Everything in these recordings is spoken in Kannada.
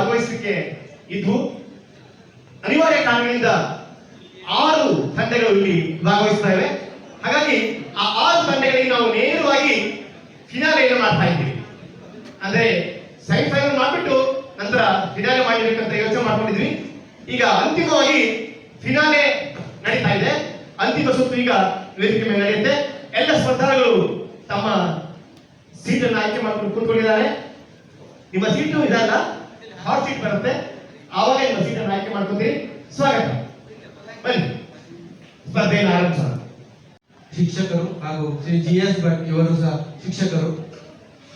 ಭಾಗವಹಿಸಲಿಕ್ಕೆ ಇದ್ದು ಅನಿವಾರ್ಯ ಕಾರಣಗಳಿಂದ ಆರು ತಂಡಗಳು ಇಲ್ಲಿ ಭಾಗವಹಿಸ್ತಾ ಇವೆ. ಹಾಗಾಗಿ ಆ ಆರು ತಂಡಗಳಿಗೆ ನಾವು ನೇರವಾಗಿ ಫಿನಾಲೆಯನ್ನು ಮಾಡ್ತಾ ಇದ್ದೀವಿ. ಅಂದ್ರೆ ಸೆಮಿಫೈನಲ್ ಮಾಡಿಬಿಟ್ಟು ನಂತರ ಫಿನಾಲೆ ಮಾಡಿರ್ಬೇಕಂತ ಯೋಚನೆ ಮಾಡ್ಕೊಂಡಿದ್ವಿ. ಈಗ ಅಂತಿಮವಾಗಿ ಫಿನಾಲೆ ನಡೀತಾ ಇದೆ. ಅಂತಿಮ ಸುತ್ತು ಈಗ ವೇದಿಕೆ ಮೇಲೆ ನಡೆಯುತ್ತೆ. ಎಲ್ಲ ಸ್ಪರ್ಧಾಳುಗಳು ತಮ್ಮ ಸೀಟನ್ನು ಆಯ್ಕೆ ಮಾಡಿಕೊಂಡು ಕೂತ್ಕೊಂಡಿದ್ದಾರೆ. ನಿಮ್ಮ ಸೀಟು ಇದಲ್ಲ ಹಾಟ್ ಸೀಟ್ ಬರುತ್ತೆ. ಆವಾಗ ನಿಮ್ಮ ಸೀಟನ್ನು ಆಯ್ಕೆ ಮಾಡ್ಕೊತೀರಿ. ಸ್ವಾಗತ. ಬನ್ನಿ. ಸ್ಪರ್ಧೆಯನ್ನು ಆರಂಭಿಸೋಣ. ಶಿಕ್ಷಕರು ಹಾಗೂ ಶ್ರೀ ಜಿ ಎಸ್ ಭಟ್ ಇವರು ಸಹ ಶಿಕ್ಷಕರು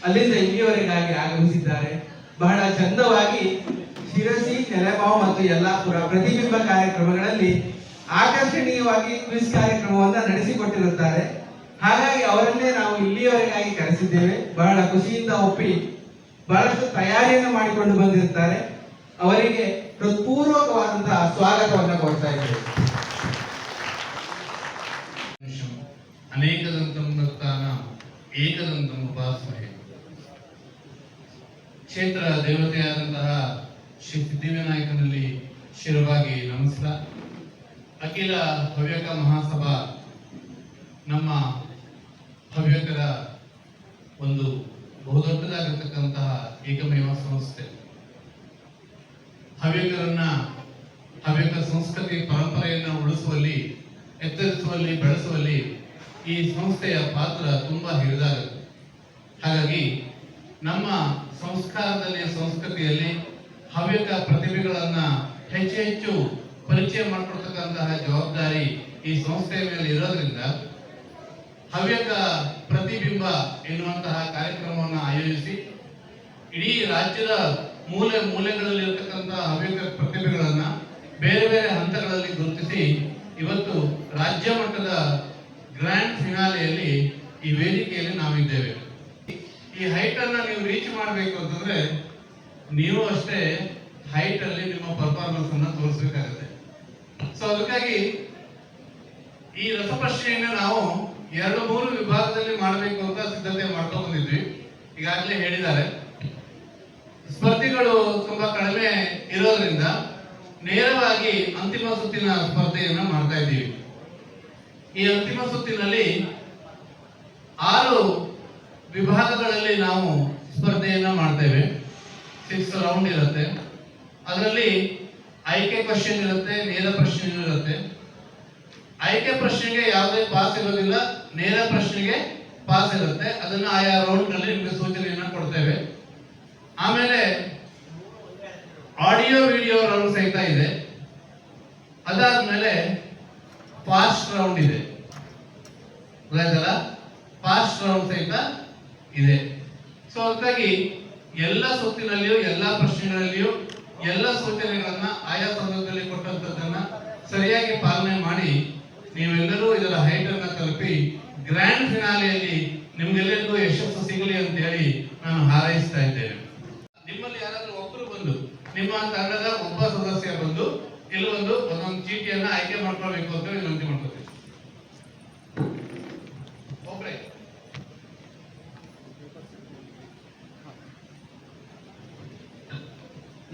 ಅಲ್ಲಿಂದ ಇಲ್ಲಿಯವರೆಗಾಗಿ ಆಗಮಿಸಿದ್ದಾರೆ. ಬಹಳ ಚಂದವಾಗಿ ಶಿರಸಿ ನೆಲಮಾವು ಮತ್ತು ಯಲ್ಲಾಪುರ ಪ್ರತಿಬಿಂಬ ಕಾರ್ಯಕ್ರಮಗಳಲ್ಲಿ ಆಕರ್ಷಣೀಯವಾಗಿ ಕ್ವಿಜ್ ಕಾರ್ಯಕ್ರಮವನ್ನ ನಡೆಸಿಕೊಟ್ಟಿರುತ್ತಾರೆ. ಹಾಗಾಗಿ ಅವರನ್ನೇ ನಾವು ಇಲ್ಲಿಯವರೆಗಾಗಿ ಕರೆಸಿದ್ದೇವೆ. ಬಹಳ ಖುಷಿಯಿಂದ ಒಪ್ಪಿ ಬಹಳಷ್ಟು ತಯಾರಿಯನ್ನು ಮಾಡಿಕೊಂಡು ಬಂದಿರುತ್ತಾರೆ. ಅವರಿಗೆ ಹೃತ್ಪೂರ್ವಕವಾದಂತಹ ಸ್ವಾಗತವನ್ನು ಕೊಡ್ತಾ ಇದ್ದೇವೆ. ಅನೇಕದಂತಂ ಭಕ್ತಾನ ಉಪಾಸಮಹೆ ಕ್ಷೇತ್ರ ದೇವತೆಯಾದಂತಹ ಶ್ರೀ ಸಿದ್ಧಿವಿನಾಯಕನಲ್ಲಿ ಶಿರವಾಗಿ ನಮಸ್ಕಾರ. ಅಖಿಲ ಹವ್ಯಕ ಮಹಾಸಭಾ ನಮ್ಮ ಹವ್ಯಕರ ಒಂದು ಬಹುದೊಡ್ಡದಾಗಿರ್ತಕ್ಕಂತಹ ಏಕಮೇವ ಸಂಸ್ಥೆ. ಹವ್ಯಕರನ್ನ ಹವ್ಯಕ ಸಂಸ್ಕೃತಿ ಪರಂಪರೆಯನ್ನು ಉಳಿಸುವಲ್ಲಿ, ಎತ್ತರಿಸುವಲ್ಲಿ, ಬೆಳೆಸುವಲ್ಲಿ ಈ ಸಂಸ್ಥೆಯ ಪಾತ್ರ ತುಂಬಾ ಹಿರಿದಾಗುತ್ತೆ. ಹಾಗಾಗಿ ನಮ್ಮ ಸಂಸ್ಕಾರದಲ್ಲಿ ಸಂಸ್ಕೃತಿಯಲ್ಲಿ ಹವ್ಯಕ ಪ್ರತಿಭೆಗಳನ್ನ ಹೆಚ್ಚು ಹೆಚ್ಚು ಪರಿಚಯ ಮಾಡಿಕೊಡ್ತಕ್ಕಂತಹ ಜವಾಬ್ದಾರಿ ಈ ಸಂಸ್ಥೆಯ ಮೇಲೆ ಇರೋದ್ರಿಂದ ಹವ್ಯಕ ಪ್ರತಿಬಿಂಬ ಎನ್ನುವಂತಹ ಕಾರ್ಯಕ್ರಮವನ್ನು ಆಯೋಜಿಸಿ, ಇಡೀ ರಾಜ್ಯದ ಮೂಲೆ ಮೂಲೆಗಳಲ್ಲಿ ಇರತಕ್ಕಂತಹ ಹವ್ಯಕ ಪ್ರತಿಭೆಗಳನ್ನ ಬೇರೆ ಬೇರೆ ಹಂತಗಳಲ್ಲಿ ಗುರುತಿಸಿ, ಇವತ್ತು ರಾಜ್ಯ ಮಟ್ಟದ ಗ್ರ್ಯಾಂಡ್ ಫಿನಾಲೆಯಲ್ಲಿ ಈ ವೇದಿಕೆಯಲ್ಲಿ ನಾವಿದ್ದೇವೆ. ಈ ಹೈಟ್ ಅನ್ನ ನೀವು ರೀಚ್ ಮಾಡಬೇಕು ಅಂತಂದ್ರೆ, ನೀವು ಅಷ್ಟೇ ಹೈಟ್ ಅಲ್ಲಿ ನಿಮ್ಮ ಪರ್ಫಾರ್ಮೆನ್ಸ್ ಅನ್ನ ತೋರಿಸಬೇಕಾಗುತ್ತೆ. ಸೊ ಅದಕ್ಕಾಗಿ ಈ ರಸಪ್ರಶ್ನೆಯನ್ನ ನಾವು ಎರಡು ಮೂರು ವಿಭಾಗದಲ್ಲಿ ಮಾಡಬೇಕು ಅಂತ ಸಿದ್ಧತೆ ಮಾಡ್ಕೊಂಡು ಬಂದಿದ್ವಿ. ಈಗಾಗಲೇ ಹೇಳಿದ್ದಾರೆ. ಸ್ಪರ್ಧಿಗಳು ತುಂಬಾ ಕಡಿಮೆ ಇರೋದ್ರಿಂದ ನೇರವಾಗಿ ಅಂತಿಮ ಸುತ್ತಿನ ಸ್ಪರ್ಧೆಯನ್ನು ಮಾಡ್ತಾ ಇದ್ದೀವಿ. ಈ ಅಂತಿಮ ಸುತ್ತಿನಲ್ಲಿ ಆರು ವಿಭಾಗಗಳಲ್ಲಿ ನಾವು ಸ್ಪರ್ಧೆಯನ್ನ ಮಾಡ್ತೇವೆ. ಸಿಕ್ಸ್ ರೌಂಡ್ ಇರುತ್ತೆ. ಅದರಲ್ಲಿ ಆಯ್ಕೆ ಕ್ವಶನ್ ಇರುತ್ತೆ, ನೇರ ಪ್ರಶ್ನೆ ಇರುತ್ತೆ ಆಯ್ಕೆ ಪ್ರಶ್ನೆಗೆ ಯಾವುದೇ ಪಾಸ್ ಇರೋದಿಲ್ಲ, ನೇರ ಪ್ರಶ್ನೆಗೆ ಪಾಸ್ ಇರುತ್ತೆ. ಅದನ್ನ ಆಯಾ ರೌಂಡ್ನಲ್ಲಿ ನಿಮಗೆ ಸೂಚನೆಯನ್ನ ಕೊಡ್ತೇವೆ. ಆಮೇಲೆ ಆಡಿಯೋ ವಿಡಿಯೋ ರೌಂಡ್ ಸಹಿತ ಇದೆ. ಅದಾದ್ಮೇಲೆ ಫಾಸ್ಟ್ ರೌಂಡ್ ಇದೆ. ಗೊತ್ತಾಯ್ತಲ್ಲ? ಫಾಸ್ಟ್ ರೌಂಡ್ ಸಹಿತ ಇದೆ. ಸೊ ಅದಕ್ಕಾಗಿ ಎಲ್ಲ ಸುತ್ತಿನಲ್ಲಿಯೂ, ಎಲ್ಲ ಪ್ರಶ್ನೆಗಳಲ್ಲಿಯೂ, ಎಲ್ಲ ಸೂಚನೆಗಳನ್ನ ಆಯಾ ಸಂದರ್ಭದಲ್ಲಿ ಕೊಟ್ಟಂತದ್ದನ್ನ ಸರಿಯಾಗಿ ಪಾಲನೆ ಮಾಡಿ ನೀವೆಲ್ಲರೂ ಇದರ ಹೈಟ್ ಅನ್ನು ತಲುಪಿ ಗ್ರ್ಯಾಂಡ್ ಫಿನಾಲೆಯಲ್ಲಿ ನಿಮ್ಗೆಲ್ಲರಿಗೂ ಯಶಸ್ಸು ಸಿಗಲಿ ಅಂತ ಹೇಳಿ ನಾನು ಹಾರೈಸ್ತಾ ಇದ್ದೇನೆ. ನಿಮ್ಮಲ್ಲಿ ಯಾರಾದರೂ ಒಬ್ಬರು ಬಂದು, ನಿಮ್ಮ ತಂಡದ ಒಬ್ಬ ಸದಸ್ಯ ಬಂದು ಇಲ್ಲಿ ಒಂದು ಒಂದೊಂದು ಚೀಟಿಯನ್ನ ಆಯ್ಕೆ ಮಾಡ್ಕೊಳ್ಬೇಕು ಅಂತ ವಿನಂತಿ ಮಾಡ್ಕೊತೀನಿ ಒಬ್ರೇ?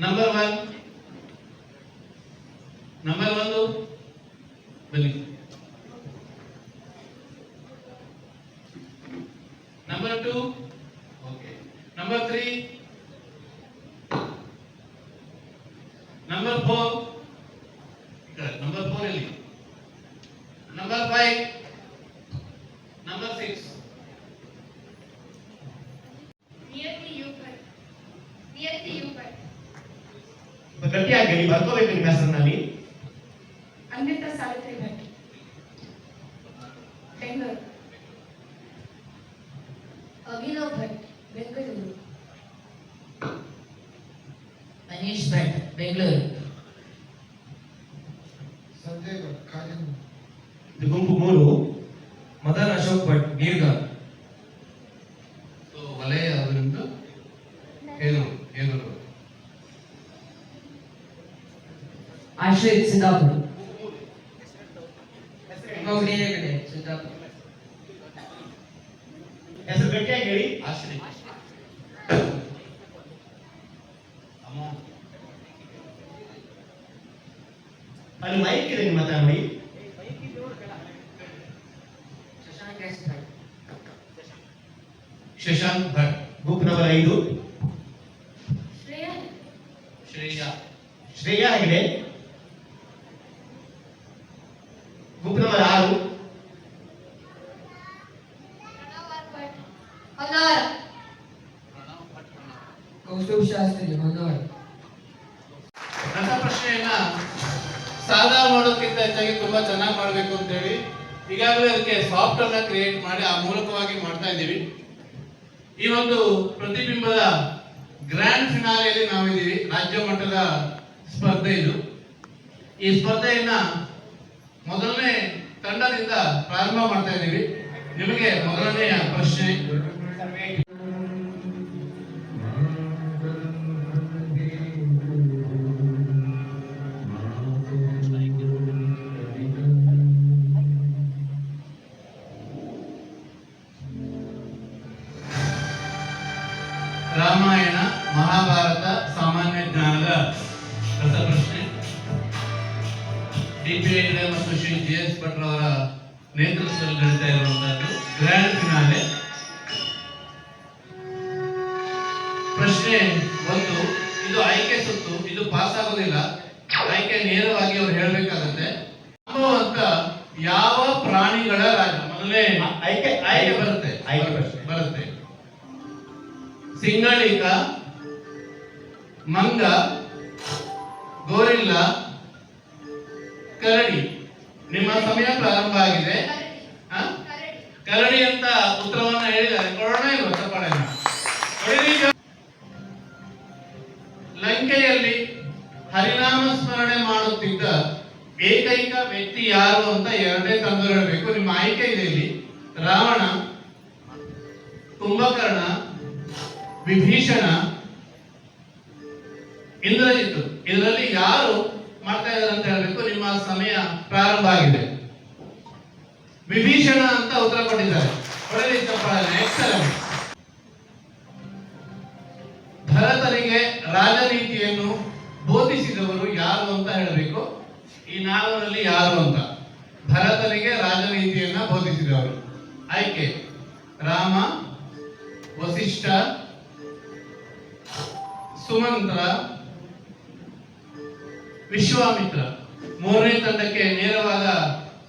ನಂಬರ್ ಒನ್ ನಂಬರ್ ಒಂದು ಬನ್ನಿ number two okay number three number four number four ಇಲ್ಲಿ number five number six Nearly you but nearly you but ಗಟ್ಟಿಯಾಗಿ ಹೇಳಿ ಬರ್ಕೋಬೇಕು ನಿಮ್ಮ ಹೆಸರಿನಲ್ಲಿ ಅನ್ವಿತಾ ಸಾವಿತ್ರಿ ಭಟ್ ಬೆಂಗಳೂರು ಅಭಿನವ್ ಭಟ್ ಬೆಂಗಳೂರು. ಮನೀಶ್ ಭಟ್ ಬೆಂಗಳೂರು. ಸಂಜಯ್ ಭಟ್ ಇದು ಗುಂಪು ಮೂರು. ಮದನ್ ಅಶೋಕ್ ಭಟ್ ಸೊ ವಲಯ ಅವರಿಂದ ಏನು ಏನು ಆಶ್ರಯ್ ಅಲ್ಲಿ ಮೈಕ್ ಇದೆ ನಿಮ್ಮ ಹತ್ರ ನೋಡಿ ಶಶಾಂಕ್ ಭಟ್ ಬುಕ್ ನಂಬರ್ ಐದು ಮಾಡಿ ಆ ಮೂಲಕವಾಗಿ ಮಾಡ್ತಾ ಇದ್ದೀವಿ. ಈ ಒಂದು ಪ್ರತಿಬಿಂಬದ ಗ್ರ್ಯಾಂಡ್ ಫಿನಾಲೆಯಲ್ಲಿ ನಾವಿದ್ದೀವಿ. ರಾಜ್ಯ ಮಟ್ಟದ ಸ್ಪರ್ಧೆ ಇದು. ಈ ಸ್ಪರ್ಧೆಯನ್ನ ಮೊದಲನೇ ತಂಡದಿಂದ ಪ್ರಾರಂಭ ಮಾಡ್ತಾ ಇದ್ದೀವಿ. ನಿಮಗೆ ಮೊದಲನೆಯ ಪ್ರಶ್ನೆ. ರಸಪ್ರಶ್ನೆ ಡಿ ಪಿ ಹೆಗ್ಡೆ ಮತ್ತು ಶ್ರೀ ಜಿ ಎಸ್ ಭಟ್ರವರ ನೇತೃತ್ವದಲ್ಲಿ ನಡೀತಾ ಇರುವಂತಹದ್ದು ಗ್ರ್ಯಾಂಡ್ ಫಿನಾಲೆ ಪ್ರಶ್ನೆ ಒಂದು ಇದು ಆಯ್ಕೆ ಸುತ್ತು ಇದು ಪಾಸ್ ಆಗೋದಿಲ್ಲ. ಆಯ್ಕೆ ನೇರವಾಗಿ ಅವ್ರು ಹೇಳ್ಬೇಕಾಗತ್ತೆ. ಅಂತ ಯಾವ ಪ್ರಾಣಿಗಳ ರಾಜ ಮೊದಲೇ ಆಯ್ಕೆ ಆಯ್ಕೆ ಬರುತ್ತೆ. ಆಯ್ಕೆ ಪ್ರಶ್ನೆ. ಬರುತ್ತೆ. ಸಿಂಗಳಿಕ ಮಂಗ ಗೋರಿಲ್ಲ ಕರಡಿ. ನಿಮ್ಮ ಸಮಯ ಪ್ರಾರಂಭ ಆಗಿದೆ. ಕರಡಿ ಅಂತ ಉತ್ತರವನ್ನ ಹೇಳಿದ್ದಾರೆ. ಕೊಡೋಣ ಇಲ್ವಾ ತಪ್ಪಣ ಲಂಕೆಯಲ್ಲಿ ಹರಿನಾಮ ಸ್ಮರಣೆ ಮಾಡುತ್ತಿದ್ದ ಏಕೈಕ ವ್ಯಕ್ತಿ ಯಾರು ಅಂತ ಎರಡೇ ತಂದು ಹೇಳಬೇಕು ನಿಮ್ಮ ಆಯ್ಕೆ ಇದೆ ಇಲ್ಲಿ. ರಾವಣ, ಕುಂಭಕರ್ಣ, ವಿಭೀಷಣ ಯಾರು ಮಾಡ್ತಾ ಇದ್ದಾರೆ ಅಂತ ಹೇಳಬೇಕು. ನಿಮ್ಮ ಸಮಯ ಪ್ರಾರಂಭ ಆಗಿದೆ. ವಿಭೀಷಣ ಅಂತ ಉತ್ತರ ಕೊಟ್ಟಿದ್ದಾರೆ. ಭರತನಿಗೆ ರಾಜನೀತಿಯನ್ನು ಬೋಧಿಸಿದವರು ಯಾರು ಅಂತ ಹೇಳಬೇಕು. ಈ ನಾಲ್ವರಲ್ಲಿ ಯಾರು ಅಂತ. ಭರತನಿಗೆ ರಾಜನೀತಿಯನ್ನ ಬೋಧಿಸಿದವರು. ಆಯ್ಕೆ. ರಾಮ, ವಸಿಷ್ಠ, ಸುಮಂತ್ರ ವಿಶ್ವಾಮಿತ್ರ, ಮೂರನೇ ತಂಡಕ್ಕೆ ನೇರವಾದ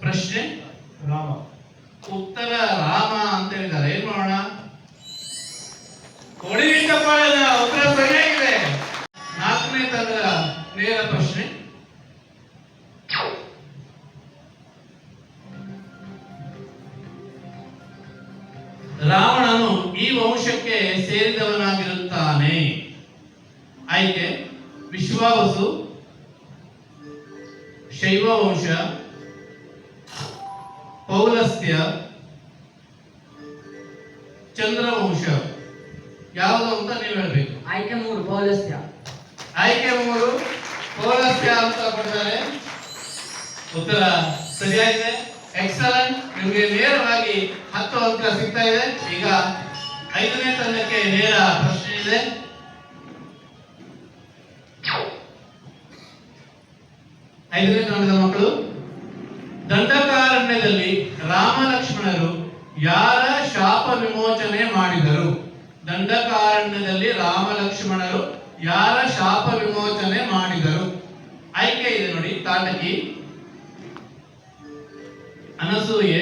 ಪ್ರಶ್ನೆ, ರಾಮ. ಉತ್ತರ ರಾಮ ಅಂತ ಹೇಳಿದ್ದಾರೆ. ಏನ್ ಮಾಡೋಣ? ಉತ್ತರ ಸರಿಯಾಗಿದೆ. ನಾಲ್ಕನೇ ತಂಡದ ನೇರ ಪ್ರಶ್ನೆ. ರಾವಣನು ಈ ವಂಶಕ್ಕೆ ಸೇರಿದವನಾಗಿರುತ್ತಾನೆ. ಆಯ್ಕೆ, ವಿಶ್ವಾವಸು ಶೈವ ವಂಶ ಪೌಲಸ್ತ್ಯ ಚಂದ್ರವಂಶ ಯಾವುದು ಅಂತ ನೀವು ಹೇಳ್ಬೇಕು. ಆಯ್ಕೆ ಮೂರು ಪೌಲಸ್ತ್ಯ. ಆಯ್ಕೆ ಮೂರು ಪೌಲಸ್ತ್ಯ ಅಂತ ಕೊಡ್ತಾರೆ ಉತ್ತರ ಸರಿಯಾಗಿದೆ. ಎಕ್ಸಲೆಂಟ್ ನಿಮಗೆ ನೇರವಾಗಿ ಹತ್ತು ಅಂಕ ಸಿಗ್ತಾ ಇದೆ. ಈಗ ಐದನೇ ತಂಡಕ್ಕೆ ನೇರ ಪ್ರಶ್ನೆ ಇದೆ. ಐದನೇ ಮಕ್ಕಳು, ದಂಡಕಾರಣ್ಯದಲ್ಲಿ ರಾಮ ಲಕ್ಷ್ಮಣರು ಯಾರ ಶಾಪ ವಿಮೋಚನೆ ಮಾಡಿದರು? ದಂಡಕಾರಣ್ಯದಲ್ಲಿ ರಾಮ ಲಕ್ಷ್ಮಣರು ಯಾರ ಶಾಪ ವಿಮೋಚನೆ ಮಾಡಿದರು? ಆಯ್ಕೆ ಇದೆ ನೋಡಿ ತಾಟಕಿ ಅನಸೂಯೆ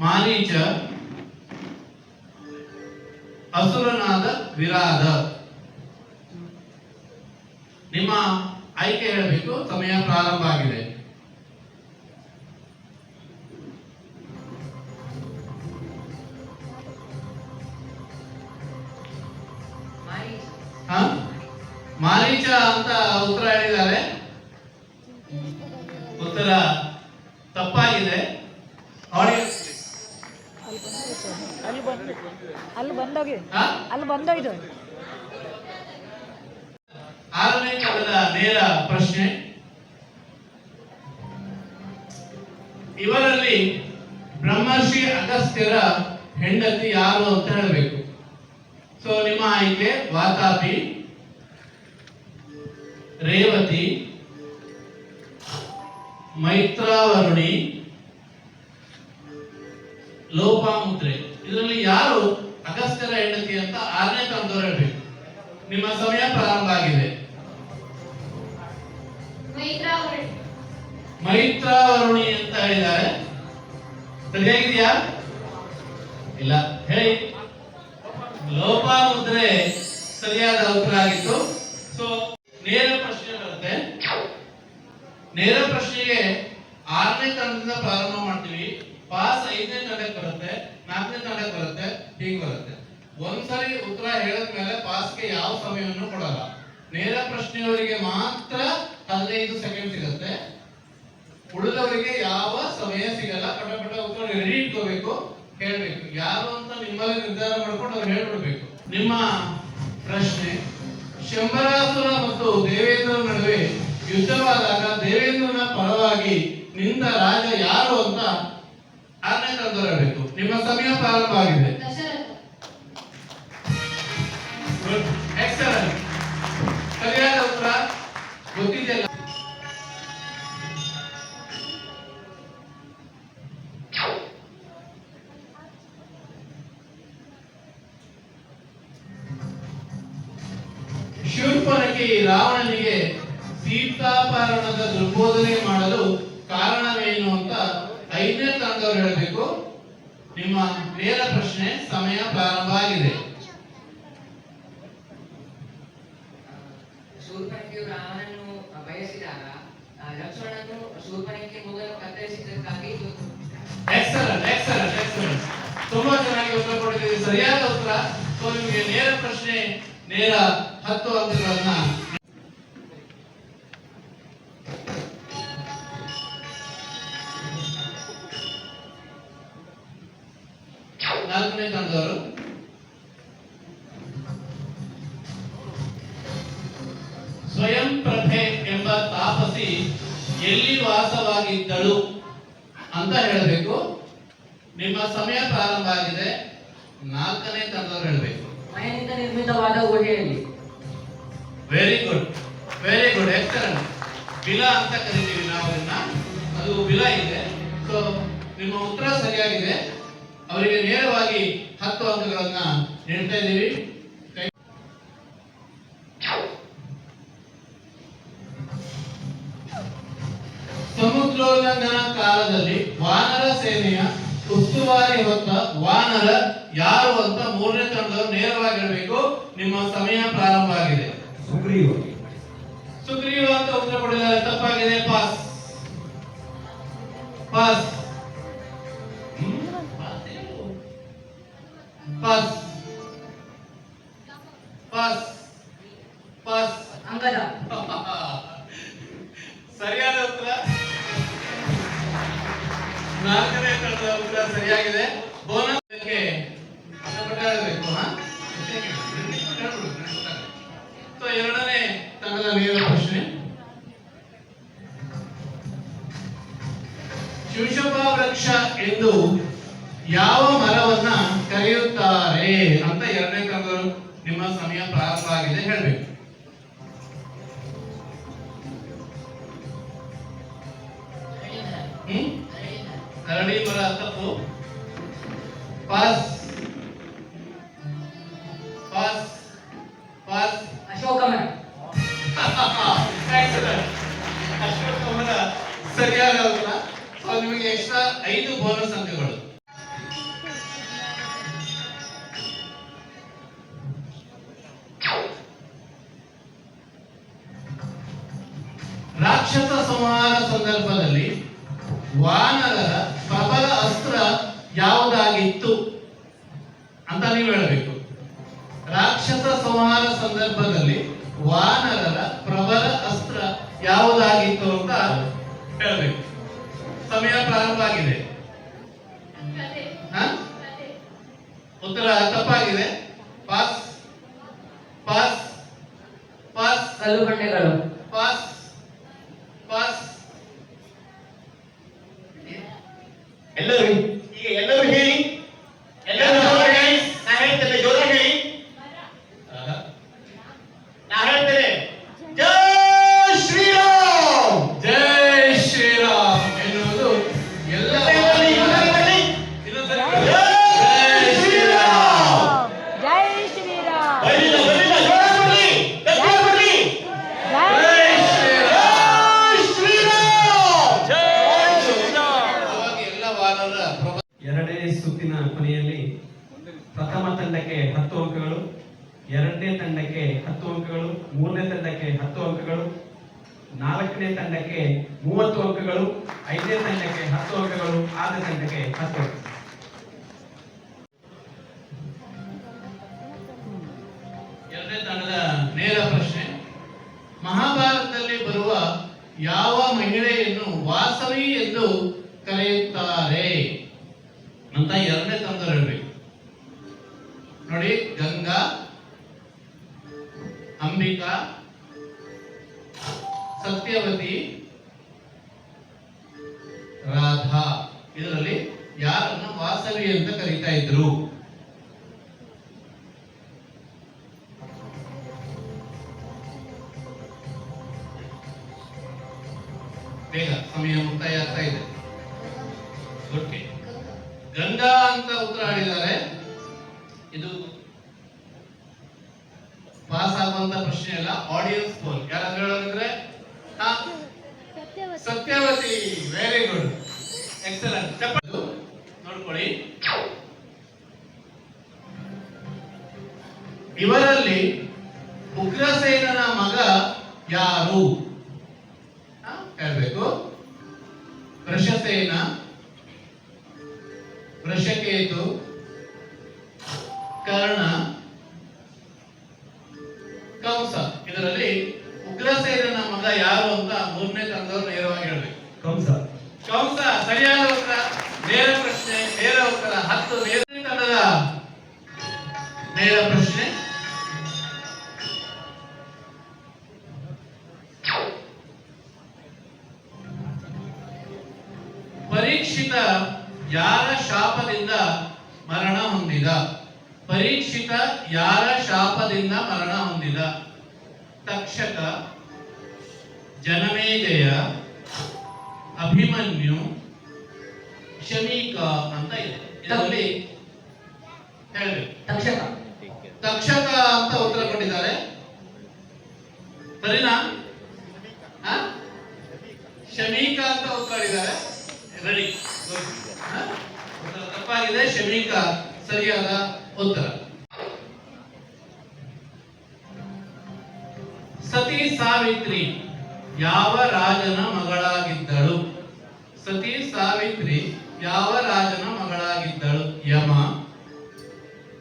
ಮಾರೀಚ ಅಸುರನಾದ ವಿರಾದ ನಿಮ್ಮ ಆಯ್ಕೆ ಹೇಳಬೇಕು ಸಮಯ ಪ್ರಾರಂಭ ಆಗಿದೆ. ಮಾರೀಚ. ಹ? ಮಾರೀಚ ಅಂತ ಉತ್ತರ ಹೇಳಿದ್ದಾರೆ. ಉತ್ತರ ತಪ್ಪಾಗಿದೆ. ಆಡಿಯನ್ಸ್ ಅಲ್ಲಿ ಬಂದು ಅಲ್ಲಿ ಬಂದೋಗಿ. ಹ? ಅಲ್ಲಿ ಬಂದೋಯ್ತು ಆರನೇ ತಂಡದ ನೇರ ಪ್ರಶ್ನೆ. ಇವರಲ್ಲಿ ಬ್ರಹ್ಮರ್ಷಿ ಅಗಸ್ತ್ಯರ ಹೆಂಡತಿ ಯಾರು ಅಂತ ಹೇಳಬೇಕು. ಸೊ ನಿಮ್ಮ ಆಯ್ಕೆ, ವಾತಾಪಿ, ರೇವತಿ, ಮೈತ್ರಾವರುಣಿ, ಲೋಪಾಮುದ್ರೆ. ಇದರಲ್ಲಿ ಯಾರು ಅಗಸ್ತ್ಯರ ಹೆಂಡತಿ ಅಂತ ಆರನೇ ತಂದವರು ಹೇಳಬೇಕು. ನಿಮ್ಮ ಸಮಯ ಪ್ರಾರಂಭ ಆಗಿದೆ. ಮೈತ್ರಾವರಣಿ. ಅಂತ ಹೇಳಿದ್ದಾರೆ. ಸರಿಯಾಗಿದೆಯಾ? ಇಲ್ಲ, ಹೇಳಿ. ಲೋಪಾಮುದ್ರೆ ಸರಿಯಾದ ಉತ್ತರ ಆಗಿತ್ತು. ಸೊ ನೇರ ಪ್ರಶ್ನೆ ಬರುತ್ತೆ. ನೇರ ಪ್ರಶ್ನೆಗೆ ಆರನೇ ತಂಡದಿಂದ ಪ್ರಾರಂಭ ಮಾಡ್ತೀವಿ. ಪಾಸ್ ಐದನೇ ತಂಡಕ್ಕೆ ಬರುತ್ತೆ, ನಾಲ್ಕನೇ ತಂಡಕ್ಕೆ ಬರುತ್ತೆ, ಹೀಗೆ ಬರುತ್ತೆ. ಒಂದ್ಸರಿ ಉತ್ತರ ಹೇಳಿದ್ಮೇಲೆ ಪಾಸ್ಗೆ ಯಾವ ಸಮಯವನ್ನು ಕೊಡಲ್ಲ. ನೇರ ಪ್ರಶ್ನೆಯವರಿಗೆ ಮಾತ್ರ ಹದಿನೈದು ಸೆಕೆಂಡ್ ಸಿಗುತ್ತೆ. ಉಳಿದವರಿಗೆ ಯಾವ ಸಮಯ ಸಿಗಲ್ಲ ಪಟ ಪಟ ಉತ್ತರ ರೆಡಿ ಇಟ್ಕೋಬೇಕು ಹೇಳ್ಬೇಕು. ಯಾರು ಅಂತ ನಿಮ್ಮಲ್ಲಿ ನಿರ್ಧಾರ ಮಾಡ್ಕೊಂಡು ಅವ್ರು ಹೇಳ್ಬಿಡ್ಬೇಕು. ನಿಮ್ಮ ಪ್ರಶ್ನೆ ಶಂಬರಾಸುರ ಮತ್ತು ದೇವೇಂದ್ರ ನಡುವೆ ಯುದ್ಧವಾದಾಗ ದೇವೇಂದ್ರನ ಪರವಾಗಿ ನಿಂದ ರಾಜ ಯಾರು ಅಂತ ಆರನೇ ತಂದರಬೇಕು ನಿಮ್ಮ ಸಮಯ ಪ್ರಾರಂಭ ಆಗಿದೆ. ಎಕ್ಸಲೆಂಟ್ ಸರಿಯಾದ ಸರಿಯಾದ ಉತ್ತರ. ಸೊ ನಿಮಗೆ ನೇರ ಪ್ರಶ್ನೆ ನೇರ ಹತ್ತು ಅಂಕಗಳನ್ನ very good very good excellent ಬಿಲ ಅಂತ ಕರಿತೀವಿ ನಾವು ಅದನ್ನ? ಅದು ಬಿಲ ಇದೆ. ಸೊ ನಿಮ್ಮ ಉತ್ತರ ಸರಿಯಾಗಿದೆ. ಅವರಿಗೆ ನೇರವಾಗಿ ಹತ್ತು ಅಂಕಗಳನ್ನ ನೀಡ್ತಾ ಇದ್ದೀವಿ. ಸಮುದ್ರೋಲ್ಲಂಘನ ಕಾಲದಲ್ಲಿ ವಾನರ ಸೇನೆಯ ಉಸ್ತುವಾರಿ ಹೊತ್ತ ವಾನರ ಯಾರು ಅಂತ ಮೂರನೇ ತಂಡದವರು ನೇರವಾಗಿರಬೇಕು ನಿಮ್ಮ ಸಮಯ ಪ್ರಾರಂಭ ಆಗಿದೆ. ಸುಗ್ರೀವ ಸುಗ್ರೀವ ಅಂತ ಉತ್ತರ ಕೊಟ್ಟಿದ್ದಾರೆ ತಪ್ಪಾಗಿದೆ ಪಾಸ್ ಪಾಸ್ ಹ್ಮ್? ಅರಳಿ ಮರ ತಪ್ಪು. Pass pass. ರಾಕ್ಷಸ ಸಂಹಾರ ಸಂದರ್ಭದಲ್ಲಿ ವಾನರರ ಪ್ರಬಲ ಅಸ್ತ್ರ ಯಾವುದಾಗಿತ್ತು ಅಂತ ಹೇಳಬೇಕು. ಸಮಯ ಪ್ರಾರಂಭ ಆಗಿದೆ. ಉತ್ತರ ತಪ್ಪಾಗಿದೆ. ಪಾಸ್. ಪಾಸ್. ಪಾಸ್. ಕಲ್ಲು ಬಂಡೆಗಳು. ಪಾಸ್. ಪಾಸ್. ಎಲ್ಲರೂ ಈಗ ಎಲ್ಲರೂ ಹೇಳಿ. ಅಂಕ ಎರಡನೇ ತಂಡದ ನೇರ ಪ್ರಶ್ನೆ. ಮಹಾಭಾರತದಲ್ಲಿ ಬರುವ ಯಾವ ಮಹಿಳೆಯನ್ನು ವಾಸವಿ ಎಂದು ಆಗ್ತಾ ಇದೆ. ಓಕೆ. ಗಂಗಾ ಅಂತ ಉತ್ತರ ಆಡಿದ್ದಾರೆ ಇದು ಪಾಸ್ ಆಗುವಂತ ಪ್ರಶ್ನೆ ಅಲ್ಲ ಆಡಿಯನ್ಸ್ ಫೋನ್ ಯಾರಾದ್ರೂ ಹೇಳಿದ್ರೆ ಸತ್ಯವತಿ. ವೆರಿ ಗುಡ್ ಎಕ್ಸಲೆಂಟ್ ಚಪ್ಪದು ನೋಡ್ಕೊಳ್ಳಿ. ಇವರಲ್ಲಿ ಉಗ್ರಸೇನನ ಮಗ ಯಾರು? ಹೇಳ್ಬೇಕು. ವೃಷಸೇನ ವೃಷಕೇತು ಕರ್ಣ? ಕಂಸ. ಇದರಲ್ಲಿ ಉಗ್ರಸೇನನ ಮಗ ಯಾರು ಅಂತ ಮೂರನೇ ತಂದವರು ನೇರವಾಗಿ ಹೇಳಬೇಕು. ಕಂಸ ಕಂಸ. ಶಮೀಕ ಅಂತ ಇದೆ. ಇದರಲ್ಲಿ ಹೇಳ್ಬೇಕು ತಕ್ಷಕ. ತಕ್ಷಕ ಅಂತ ಉತ್ತರ ಕೊಟ್ಟಿದ್ದಾರೆ. ಸರಿನಾ? ಶಮೀಕ ಅಂತ ಉತ್ತರ ರೆಡಿ ತಪ್ಪಾಗಿದೆ. ಶಮೀಕ ಸರಿಯಾದ ಉತ್ತರ. ಸತಿ ಸಾವಿತ್ರಿ ಯಾವ ರಾಜನ ಮಗಳಾಗಿದ್ದಳು? ಸತಿ ಸಾವಿತ್ರಿ ಯಾವ ರಾಜನ ಮಗಳಾಗಿದ್ದಳು? ಯಮ,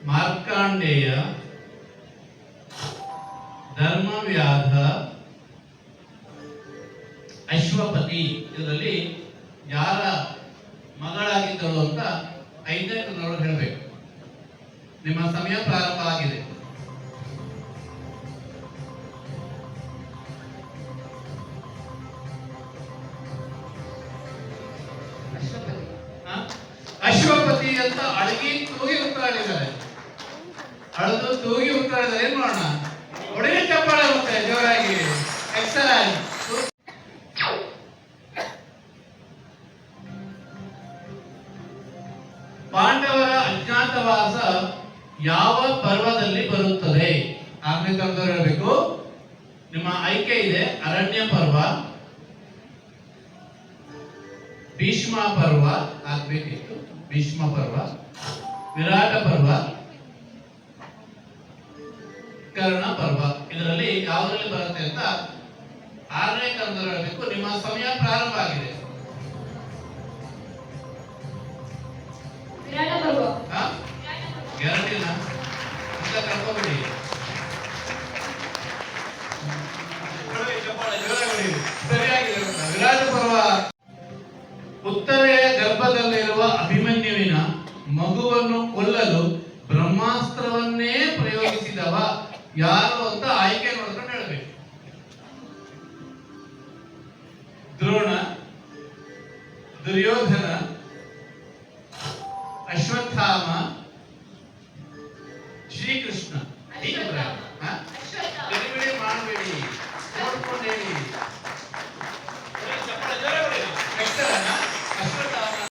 ಮಾರ್ಕಾಂಡೇಯ, ಧರ್ಮವ್ಯಾಧ, ಅಶ್ವಪತಿ. ಇದರಲ್ಲಿ ಯಾರ ಮಗಳಾಗಿದ್ದಳು ಅಂತ ಐದನೇ ಹೇಳಬೇಕು. ನಿಮ್ಮ ಸಮಯ ಪ್ರಾರಂಭ ಆಗಿದೆ. ಪಾಂಡವರ ಅಜ್ಞಾತವಾಸ ಯಾವ ಪರ್ವದಲ್ಲಿ ಬರುತ್ತದೆ? ಆರನೇ ತರದವ್ರು ಹೇಳಬೇಕು. ನಿಮ್ಮ ಆಯ್ಕೆ ಇದೆ. ಅರಣ್ಯ ಪರ್ವ, ಭೀಷ್ಮ ಪರ್ವ, ಆಗ್ಬೇಕಿತ್ತು. ಭೀಷ್ಮ ಪರ್ವ, ವಿರಾಟ ಪರ್ವ, ಕರ್ಣ ಪರ್ವ. ಇದರಲ್ಲಿ ಯಾವುದರಲ್ಲಿ ಬರುತ್ತೆ ಅಂತ ಆರನೇ ಕಂದರಬೇಕು ನಿಮ್ಮ ಸಮಯ ಪ್ರಾರಂಭ ಆಗಿದೆ. ಪರ್ವ ಗ್ಯಾರಂಟಿನ ಅಂತ ಉತ್ತರ. ವಿರಾಟ ಪರ್ವ ಉತ್ತರೆಯ ಗರ್ಭದಲ್ಲಿರುವ ಅಭಿಮನ್ಯುವಿನ ಮಗುವನ್ನು ಕೊಲ್ಲಲು ಬ್ರಹ್ಮಾಸ್ತ್ರವನ್ನೇ ಪ್ರಯೋಗಿಸಿದವ ಯಾರು